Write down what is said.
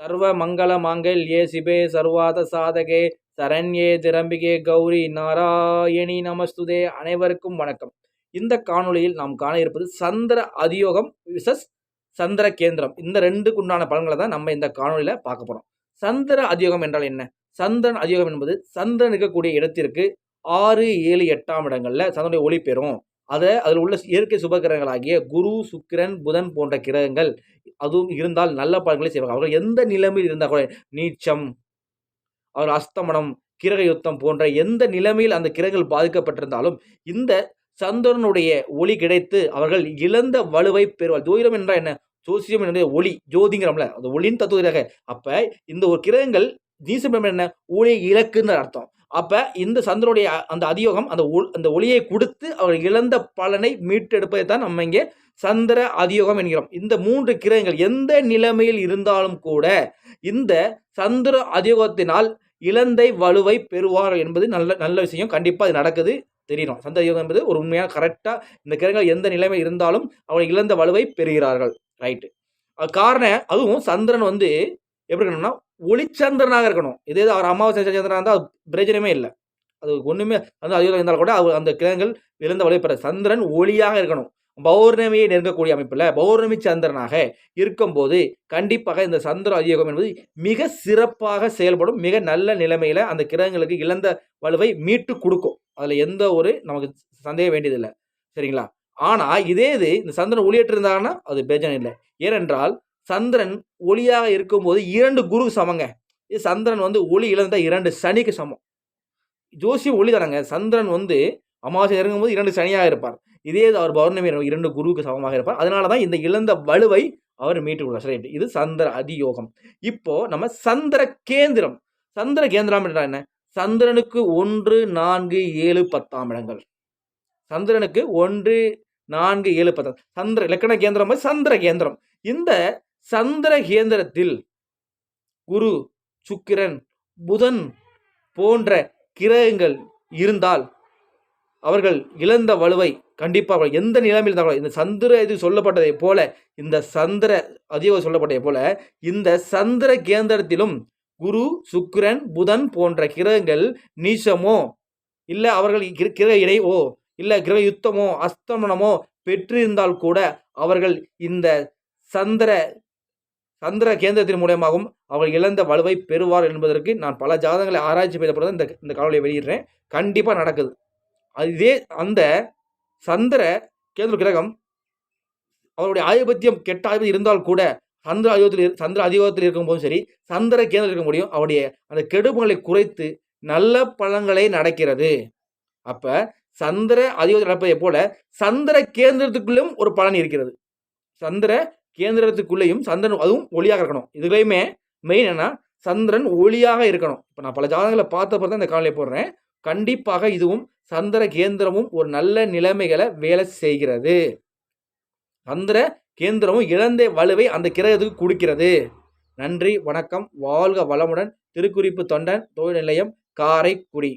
சர்வ மங்கள மாங்கல்யே சிபே சர்வாத சாதகே சரண்யே திரம்பிகே கௌரி நாராயணி நமஸ்துதே அனைவருக்கும் வணக்கம். இந்த காணொளியில் நாம் காண இருப்பது சந்திர அதியோகம் விசஸ் சந்திர கேந்திரம். இந்த ரெண்டுக்கு உண்டான பலன்களை தான் நம்ம இந்த காணொலியில் பார்க்க போகிறோம் சந்திர அதியோகம் என்றால் என்ன? சந்திரன் அதியோகம் என்பது சந்திரன் இருக்கக்கூடிய இடத்திற்கு ஆறு ஏழு எட்டாம் இடங்களில் சந்திரனுடைய ஒளி பெறும். அதை அதில் உள்ள இயற்கை சுபகிரகங்களாகிய குரு சுக்கிரன் புதன் போன்ற கிரகங்கள் அதுவும் இருந்தால் நல்ல பலன்களை செய்வாங்க அவர்கள் எந்த நிலைமையில் இருந்தால் கூட நீச்சம் அவர் அஸ்தமனம் கிரக யுத்தம் போன்ற எந்த நிலைமையில் அந்த கிரகங்கள் பாதிக்கப்பட்டிருந்தாலும் இந்த சந்திரனுடைய ஒளி கிடைத்து அவர்கள் இழந்த வலுவை பெறுவார். ஜோதிடம் என்றால் என்ன? ஜோசியம் என்னுடைய ஒளி ஜோதிங்கிறோம்ல. அந்த ஒளியின் தத்துவ அப்போ இந்த ஒரு கிரகங்கள் நீசம் என்ன? ஒளி இலக்குன்னு அர்த்தம். அப்போ இந்த சந்திரனுடைய அந்த அதியோகம் அந்த அந்த ஒளியை கொடுத்து அவர் இழந்த பலனை மீட்டெடுப்பதை தான் நம்ம இங்கே சந்திர அதியோகம் என்கிறோம். இந்த மூன்று கிரகங்கள் எந்த நிலைமையில் இருந்தாலும் கூட இந்த சந்திர அதியோகத்தினால் இழந்தை வலுவை பெறுவார் என்பது நல்ல நல்ல விஷயம். கண்டிப்பாக அது நடக்குது. தெரியணும் சந்திர அதியோகம் என்பது ஒரு உண்மையான கரெக்டாக இந்த கிரகங்கள் எந்த நிலைமை இருந்தாலும் அவர் இழந்த வலுவை பெறுகிறார்கள். ரைட்டு காரணம் அதுவும் சந்திரன் வந்து எப்படி இருக்கணும்னா ஒளிச்சந்திரனாக இருக்கணும். இதே அவர் அமாவாசை சந்திரனாக இருந்தால் அது இல்லை. அது ஒன்றுமே வந்து அதிகம் இருந்தாலும் கூட அவர் அந்த கிரகங்கள் விழுந்த வழி பெற சந்திரன் ஒளியாக இருக்கணும். பௌர்ணமியை நெருங்கக்கூடிய அமைப்பில் பௌர்ணமி சந்திரனாக இருக்கும்போது கண்டிப்பாக இந்த சந்திர அதியோகம் என்பது மிக சிறப்பாக செயல்படும் மிக நல்ல நிலைமையில் அந்த கிரகங்களுக்கு இழந்த வலுவை மீட்டு கொடுக்கும். அதில் எந்த ஒரு நமக்கு சந்தேகம் வேண்டியதில்லை. சரிங்களா? ஆனால் இதே இது இந்த சந்திரன் ஒளியேற்றிருந்தாங்கன்னா அது பேஜனம் இல்லை. ஏனென்றால் சந்திரன் ஒளியாக இருக்கும்போது இரண்டு குரு சமங்க. இது சந்திரன் வந்து ஒளி இழந்த இரண்டு சனிக்கு சமம். ஜோசியம் ஒளி தராங்க சந்திரன் வந்து அமாவாசை இறங்கும்போது இரண்டு சனியாக இருப்பார். இதே அவர் பௌர்ணமி இரண்டு குருவுக்கு சமமாக இருப்பார். அதனால தான் இந்த இழந்த வலுவை அவர் மீட்டுக்கொள்வார். சரி இது சந்திர அதியோகம். இப்போ நம்ம சந்திர கேந்திரம். சந்திர கேந்திரம் என்றால் என்ன? சந்திரனுக்கு ஒன்று நான்கு ஏழு பத்தாம் இடங்கள். சந்திரனுக்கு ஒன்று நான்கு ஏழு பத்தாம். சந்திர இலக்கண கேந்திரம் சந்திர கேந்திரம். இந்த சந்திர கேந்திரத்தில் குரு சுக்கிரன் புதன் போன்ற கிரகங்கள் இருந்தால் அவர்கள் இழந்த வலுவை கண்டிப்பாக எந்த நிலைமையில் இருந்தாலும் இந்த சந்திர இது சொல்லப்பட்டதை போல இந்த சந்திர அதிக சொல்லப்பட்டதை போல இந்த சந்திர கேந்திரத்திலும் குரு சுக்கிரன் புதன் போன்ற கிரகங்கள் நீசமோ இல்லை அவர்கள் கிரக இடையோ இல்லை கிரக யுத்தமோ அஸ்தமனமோ பெற்றிருந்தால் கூட அவர்கள் இந்த சந்திர சந்திர கேந்திரத்தின் மூலியமாகவும் அவர் இழந்த வலுவை பெறுவார் என்பதற்கு நான் பல ஜாதகங்களை ஆராய்ச்சி செய்த இந்த இந்த காணொலியை வெளியிடுறேன். கண்டிப்பாக நடக்குது. இதே அந்த சந்திர கேந்திர கிரகம் அவருடைய ஆதிபத்தியம் கெட்ட ஆதிபத்தியம் இருந்தால் கூட சந்திர அதிபத்தில் சந்திர அதிபத்தில் இருக்கும்போதும் சரி சந்திர கேந்திரம் இருக்க முடியும். அவருடைய அந்த கெடுபங்களை குறைத்து நல்ல பழங்களை நடக்கிறது. அப்போ சந்திர அதிபதி நடப்பதை போல சந்திர கேந்திரத்துக்குள்ளும் ஒரு பலன் இருக்கிறது. சந்திர கேந்திரத்துக்குள்ளேயும் சந்திரன் அதுவும் ஒளியாக இருக்கணும். இதுலேயுமே மெயின் என்ன சந்திரன் ஒளியாக இருக்கணும். இப்போ நான் பல ஜாதகங்களை பார்த்த பிறகு இந்த காலையை போடுறேன். கண்டிப்பாக இதுவும் சந்திர கேந்திரமும் ஒரு நல்ல நிலைமைகளை வேலை செய்கிறது. சந்திர கேந்திரமும் இழந்த வலுவை அந்த கிரகத்துக்கு கொடுக்கிறது. நன்றி வணக்கம் வாழ்க வளமுடன் திருக்குறிப்பு தொண்டன் தொழில் நிலையம் காரைக்குடி.